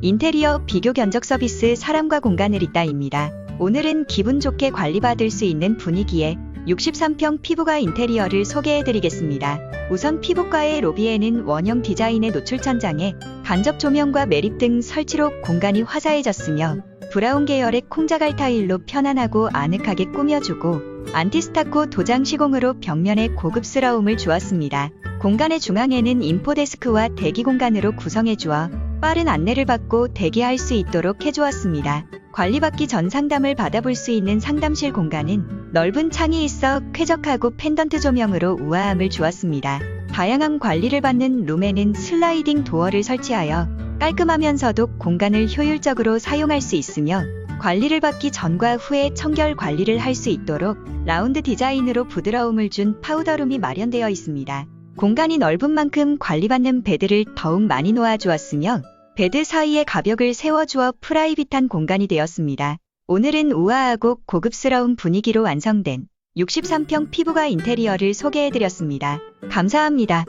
인테리어 비교 견적 서비스 사람과 공간을 잇다입니다. 오늘은 기분 좋게 관리받을 수 있는 분위기에 63평 피부과 인테리어를 소개해드리겠습니다. 우선 피부과의 로비에는 원형 디자인의 노출 천장에 간접 조명과 매립 등 설치로 공간이 화사해졌으며 브라운 계열의 콩자갈 타일로 편안하고 아늑하게 꾸며주고 안티스타코 도장 시공으로 벽면에 고급스러움을 주었습니다. 공간의 중앙에는 인포데스크와 대기 공간으로 구성해주어 빠른 안내를 받고 대기할 수 있도록 해주었습니다. 관리받기 전 상담을 받아볼 수 있는 상담실 공간은 넓은 창이 있어 쾌적하고 펜던트 조명으로 우아함을 주었습니다. 다양한 관리를 받는 룸에는 슬라이딩 도어를 설치하여 깔끔하면서도 공간을 효율적으로 사용할 수 있으며 관리를 받기 전과 후에 청결 관리를 할 수 있도록 라운드 디자인으로 부드러움을 준 파우더룸이 마련되어 있습니다. 공간이 넓은 만큼 관리받는 베드를 더욱 많이 놓아주었으며 베드 사이에 가벽을 세워주어 프라이빗한 공간이 되었습니다. 오늘은 우아하고 고급스러운 분위기로 완성된 63평 피부가 인테리어를 소개해드렸습니다. 감사합니다.